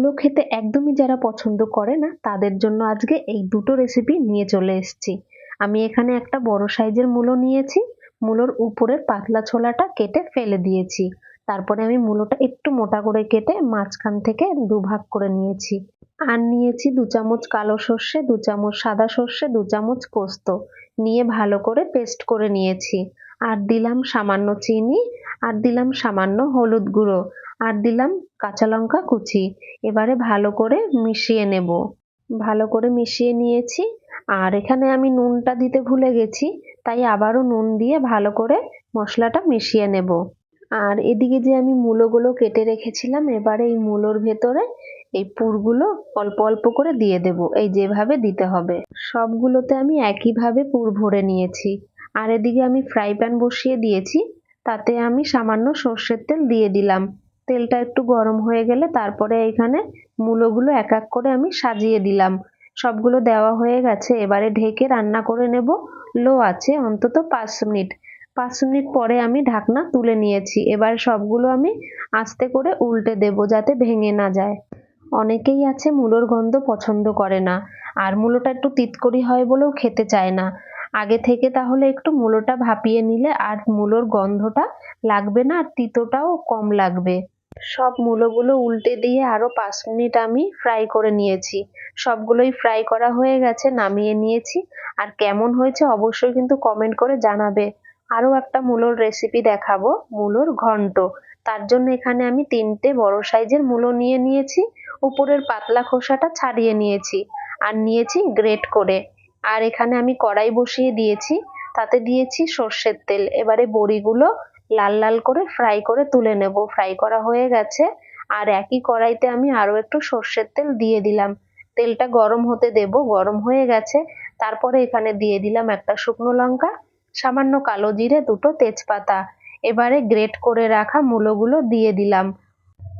মূলো খেতে একদমই যারা পছন্দ করে না, তাদের জন্য আজকে এই দুটো রেসিপি নিয়ে চলে এসেছি। আমি এখানে একটা বড় সাইজের মূলো নিয়েছি, মূলোর উপরের পাতলা ছোলাটা কেটে ফেলে দিয়েছি। তারপরে আমি মূলোটা একটু মোটা করে কেটে মাঝখান থেকে দুভাগ করে নিয়েছি। আর নিয়েছি দু চামচ কালো সর্ষে, দু চামচ সাদা সর্ষে, দু চামচ পোস্ত। নিয়ে ভালো করে পেস্ট করে নিয়েছি। আর দিলাম সামান্য চিনি, আর দিলাম সামান্য হলুদ গুঁড়ো। আর দিলাম কাঁচা লঙ্কা কুচি। এবারে ভালো করে মিশিয়ে নেব। ভালো করে মিশিয়ে নিয়েছি। আর এখানে আমি নুনটা দিতে ভুলে গেছি, তাই আবারও নুন দিয়ে ভালো করে মশলাটা মিশিয়ে নেব। আর এদিকে যে আমি মূলোগুলো কেটে রেখেছিলাম, এবারে এই মূলোর ভেতরে এই পুরগুলো অল্প অল্প করে দিয়ে দেব, এই যেভাবে দিতে হবে। সবগুলোতে আমি একইভাবে পুর ভরে নিয়েছি। আর এদিকে আমি ফ্রাই প্যান বসিয়ে দিয়েছি, তাতে আমি সামান্য সর্ষের তেল দিয়ে দিলাম। তেলটা একটু গরম হয়ে গেলে তারপরে এখানে মূলোগুলো এক এক করে আমি সাজিয়ে দিলাম। সবগুলো দেওয়া হয়ে গেছে। এবারে ঢেকে রান্না করে নেব। লো আছে, অন্তত পাঁচ মিনিট। পাঁচ মিনিট পরে আমি ঢাকনা তুলে নিয়েছি। এবার সবগুলো আমি আস্তে করে উল্টে দেব যাতে ভেঙে না যায়। অনেকেই আছে, মূলোর গন্ধ পছন্দ করে না। আর মূলোটা একটু তিতকরি হয় বলেও খেতে চায় না। আগে থেকে তাহলে একটু মূলোটা ভাপিয়ে নিলে আর মূলোর গন্ধটা লাগবে না, আর তিতোটাও কম লাগবে। সব মূলোগুলো উল্টে দিয়ে আরও পাঁচ মিনিট আমি ফ্রাই করে নিয়েছি। সবগুলোই ফ্রাই করা হয়ে গেছে, নামিয়ে নিয়েছি। আর কেমন হয়েছে অবশ্যই কিন্তু কমেন্ট করে জানাবে। আরও একটা মূলোর রেসিপি দেখাবো, মূলোর ঘন্ট। তার জন্য এখানে আমি তিনটে বড় সাইজের মূলো নিয়ে নিয়েছি। উপরের পাতলা খোসাটা ছাড়িয়ে নিয়েছি। আর নিয়েছি গ্রেট করে। আর এখানে আমি কড়াই বসিয়ে দিয়েছি, তাতে দিয়েছি সর্ষের তেল। এবারে বড়িগুলো লাল লাল করে ফ্রাই করে তুলে নেব। ফ্রাই করা হয়ে গেছে। আর একই কড়াইতে আমি আরও একটু সর্ষের তেল দিয়ে দিলাম। তেলটা গরম হতে দেব, গরম হয়ে গেছে। তারপরে এখানে দিয়ে দিলাম একটা শুকনো লঙ্কা, সামান্য কালো জিরে, দুটো তেজপাতা। এবারে গ্রেট করে রাখা মূলোগুলো দিয়ে দিলাম।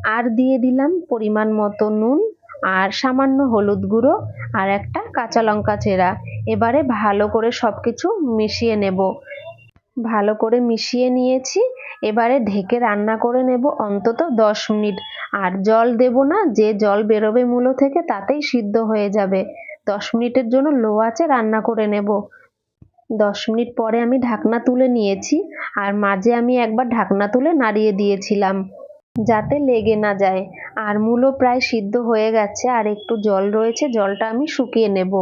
আর দিয়ে দিলাম পরিমাণ মতো নুন আর সামান্য হলুদ গুঁড়ো আর একটা কাঁচা লঙ্কা চেরা। এবারে ভালো করে সব কিছু মিশিয়ে নেব। ভালো করে মিশিয়ে নিয়েছি, এবারে ঢেকে রান্না করে নেব অন্তত দশ মিনিট। আর জল দেব না, যে জল বেরোবে মূলো থেকে তাতেই সিদ্ধ হয়ে যাবে। দশ মিনিটের জন্য লো আছে রান্না করে নেব। দশ মিনিট পরে আমি ঢাকনা তুলে নিয়েছি, আর মাঝে আমি একবার ঢাকনা তুলে নাড়িয়ে দিয়েছিলাম, যাতে লেগে না যায়। আর মূলো প্রায় সিদ্ধ হয়ে গেছে, আর একটু জল রয়েছে, জলটা আমি শুকিয়ে নেব।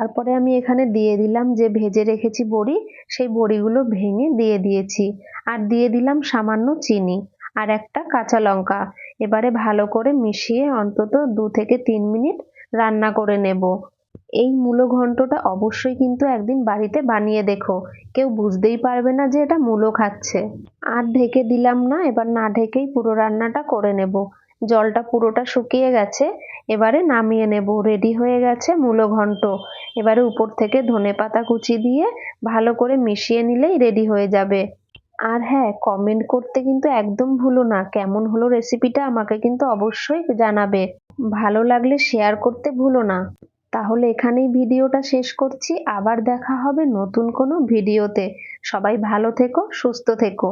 তারপরে আমি এখানে দিয়ে দিলাম যে ভেজে রেখেছি বড়ি, সেই বড়িগুলো ভেঙে দিয়ে দিয়েছি। আর দিয়ে দিলাম সামান্য চিনি আর একটা কাঁচা লঙ্কা। এবারে ভালো করে মিশিয়ে অন্তত দু থেকে তিন মিনিট রান্না করে নেব। এই মূলো ঘন্টটা অবশ্যই কিন্তু একদিন বাড়িতে বানিয়ে দেখো। কেউ বুঝতেই পারবে না যে এটা মূলো খাচ্ছে। আর ঢেকে দিলাম না, এবার না ঢেকেই পুরো রান্নাটা করে নেব। জলটা পুরোটা শুকিয়ে গেছে। এবারে নামিয়ে নেব। রেডি হয়ে গেছে মূলো ঘন্ট। এবারে উপর থেকে ধনে পাতা কুচি দিয়ে ভালো করে মিশিয়ে নিলেই রেডি হয়ে যাবে। আর হ্যাঁ কমেন্ট করতে কিন্তু একদম ভুলো না। কেমন হলো রেসিপিটা আমাকে কিন্তু অবশ্যই জানাবে। ভালো লাগলে শেয়ার করতে ভুলো না। তাহলে এখানেই ভিডিওটা শেষ করছি। আবার দেখা হবে নতুন কোনো ভিডিওতে। সবাই ভালো থেকো, সুস্থ থেকো।